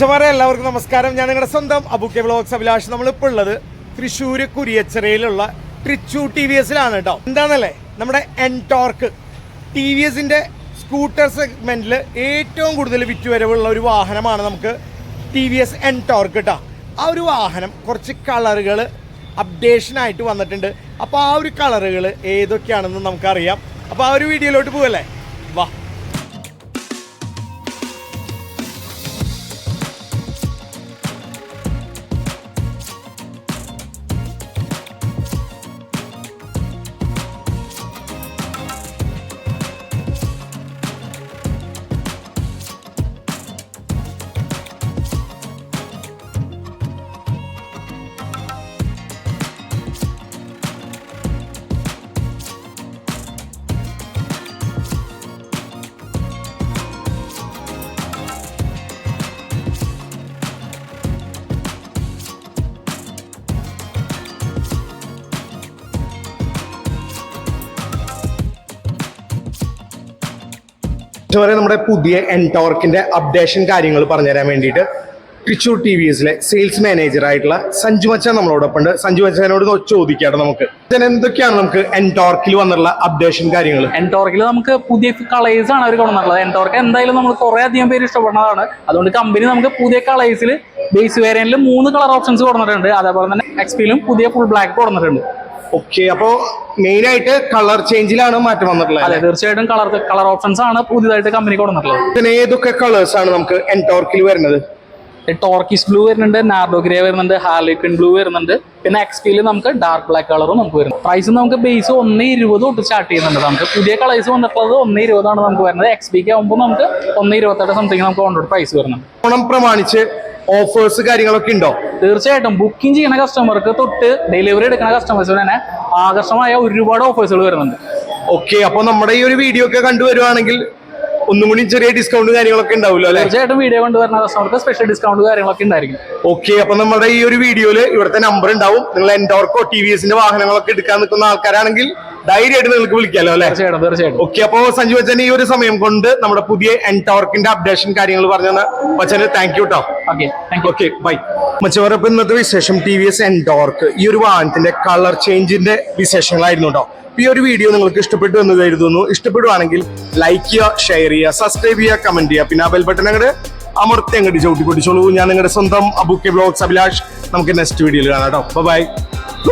മച്ചമാരെ എല്ലാവർക്കും നമസ്കാരം. ഞാൻ നിങ്ങളുടെ സ്വന്തം അബുക്കെ ബ്ലോഗ്സ് അഭിലാഷ്. നമ്മളിപ്പോൾ ഉള്ളത് തൃശ്ശൂർ കുരിയച്ചിറയിലുള്ള ട്രിച്ചു ടി വി എസിലാണ് കേട്ടോ. എന്താണല്ലേ? നമ്മുടെ എൻടോർക്ക് ടി വി എസിന്റെ സ്കൂട്ടർ സെഗ്മെന്റിൽ ഏറ്റവും കൂടുതൽ വിറ്റുവരവുള്ള ഒരു വാഹനമാണ് നമുക്ക് ടി വി എസ് എൻടോർക്ക് കേട്ടോ ആ ഒരു വാഹനം കുറച്ച് കളറുകൾ അപ്ഡേഷനായിട്ട് വന്നിട്ടുണ്ട്. അപ്പോൾ ആ ഒരു കളറുകൾ ഏതൊക്കെയാണെന്ന് നമുക്കറിയാം. അപ്പോൾ ആ ഒരു വീഡിയോയിലോട്ട് പോകല്ലേ ഇതുവരെ നമ്മുടെ പുതിയ എൻടോർക്കിന്റെ അപ്ഡേഷൻ കാര്യങ്ങൾ പറഞ്ഞുതരാൻ വേണ്ടിയിട്ട് തൃശ്ശൂർ ടി വി എസിലെ സെയിൽസ് മാനേജർ ആയിട്ടുള്ള സഞ്ജു മച്ചാൻ നമ്മളോടൊപ്പം ഉണ്ട് സഞ്ജു മച്ചാനോട് ചോദിക്കാട്ടോ നമുക്ക്. എന്തൊക്കെയാണ് നമുക്ക് എൻടോർക്കിൽ വന്നുള്ള അപ്ഡേഷൻ കാര്യങ്ങൾ എൻടോർക്കിൽ നമുക്ക് പുതിയ കളേഴ്സ് ആണ് അവർ കൊണ്ടുവന്നിട്ടുള്ളത്. എൻടോർക്ക് എന്തായാലും നമ്മൾ കുറെ അധികം പേര് ഇഷ്ടപ്പെടുന്നതാണ്. അതുകൊണ്ട് കമ്പനി നമുക്ക് പുതിയ കളേഴ്സിൽ ബേസ് വേരിയന്റിൽ മൂന്ന് കളർ ഓപ്ഷൻസ് കൊടുത്തിട്ടുണ്ട്. അതേപോലെ തന്നെ എക്സ്പിയിലും പുതിയ ഫുൾ ബ്ലാക്ക് കൊടുത്തിട്ടുണ്ട്. ഓക്കെ അപ്പോ മെയിൻ ആയിട്ട് കളർ ചേഞ്ചിലാണ് മാറ്റം വന്നിട്ടുള്ളത് അതെ തീർച്ചയായിട്ടും കളർ കളർ ഓപ്ഷൻസ് ആണ് പുതിയതായിട്ട് കമ്പനി കൊടുത്തിട്ടുള്ളത്. പിന്നെ ഏതൊക്കെ കളേഴ്സ് ആണ് നമുക്ക് എൻടോർക്കിൽ വരുന്നത്? ടോർക്കിസ് ബ്ലൂ വരുന്നുണ്ട് നാർഡോ ഗ്രേ വരുന്നുണ്ട് ഹാർലിക്വിൻ ബ്ലൂ വരുന്നുണ്ട് പിന്നെ എക്സ്പിയിൽ നമുക്ക് ഡാർക്ക് ബ്ലാക്ക് കളറും നമുക്ക് വരുന്നുണ്ട് പ്രൈസ് നമുക്ക് ബേസ് ഒന്ന് ഇരുപത് തൊട്ട് സ്റ്റാർട്ട് ചെയ്യുന്നുണ്ട്. നമുക്ക് പുതിയ കളേഴ്സ് വന്നിട്ടുള്ളത് ഒന്ന് ഇരുപതാണ് നമുക്ക് വരുന്നത്. എക്സ് ബിക്ക് ആകുമ്പോൾ നമുക്ക് ഒന്ന് ഇരുപത്തെട്ട് സംതിങ് നമുക്ക് ഓൺറോഡ് പ്രൈസ് വരുന്നുണ്ട്. ഓണം പ്രമാണിച്ച് ഓഫേഴ്സ് കാര്യങ്ങളൊക്കെ ഉണ്ടോ? തീർച്ചയായിട്ടും. ബുക്കിംഗ് ചെയ്യുന്ന കസ്റ്റമർക്ക് തൊട്ട് ഡെലിവറി എടുക്കുന്ന കസ്റ്റമേഴ്സിന് തന്നെ ആകർഷമായ ഒരുപാട് ഓഫേഴ്സുകൾ വരുന്നുണ്ട്. ഓക്കെ അപ്പൊ നമ്മുടെ ഈ ഒരു വീഡിയോ ഒക്കെ കണ്ടുവരുവാണെങ്കിൽ ഒന്നും കൂടി ചെറിയ ഡിസ്കൗണ്ട് കാര്യങ്ങളൊക്കെ ഉണ്ടാവില്ല അല്ലെ? തീർച്ചയായിട്ടും വീഡിയോ കൊണ്ടുവരുന്ന കസ്റ്റമർക്ക് സ്പെഷ്യൽ ഡിസ്കൗണ്ട് കാര്യങ്ങളൊക്കെ ഉണ്ടായിരിക്കും. ഓക്കെ അപ്പൊ നമ്മുടെ ഈ ഒരു വീഡിയോയിൽ ഇവിടുത്തെ നമ്പർ ഉണ്ടാവും. നിങ്ങൾ എൻഡോർക്കോ ടി വി എസിന്റെ വാഹനങ്ങളൊക്കെ എടുക്കാൻ നിൽക്കുന്ന ആൾക്കാരാണെങ്കിൽ ധൈര്യമായിട്ട് നിങ്ങൾക്ക് വിളിക്കാലോ അല്ലെ? തീർച്ചയായിട്ടും തീർച്ചയായിട്ടും. ഓക്കെ അപ്പോ സഞ്ജു വച്ചൻ ഈ ഒരു സമയം കൊണ്ട് നമ്മുടെ പുതിയ എൻടോർക്കിന്റെ അപ്ഡേഷൻ കാര്യങ്ങൾ പറഞ്ഞു വച്ചന് താങ്ക് യു കേട്ടോ ഓക്കെ ബൈ മച്ചവരപ്പ് ഇന്നത്തെ വിശേഷം ടി വി എസ് എൻഡോർക്ക് ഈ ഒരു വാഹനത്തിന്റെ കളർ ചേഞ്ചിന്റെ വിശേഷങ്ങളായിരുന്നു കേട്ടോ ഈ ഒരു വീഡിയോ നിങ്ങൾക്ക് ഇഷ്ടപ്പെട്ടു എന്ന് കരുതുന്നു. ഇഷ്ടപ്പെടുവാണെങ്കിൽ ലൈക്ക് ചെയ്യുക ഷെയർ ചെയ്യുക സബ്സ്ക്രൈബ് ചെയ്യുക കമന്റ് ചെയ്യുക. പിന്നെ ആ ബെൽ ബട്ടൺ അങ്ങോട്ട് അമർത്തി അങ്ങോട്ട് ചവിട്ടി പൊട്ടിച്ചോളൂ. ഞാൻ നിങ്ങളുടെ സ്വന്തം അബുക്കെ ബ്ലോഗ്സ് അഭിലാഷ് നമുക്ക് നെക്സ്റ്റ് വീഡിയോയിൽ കാണാം കേട്ടോ ബൈ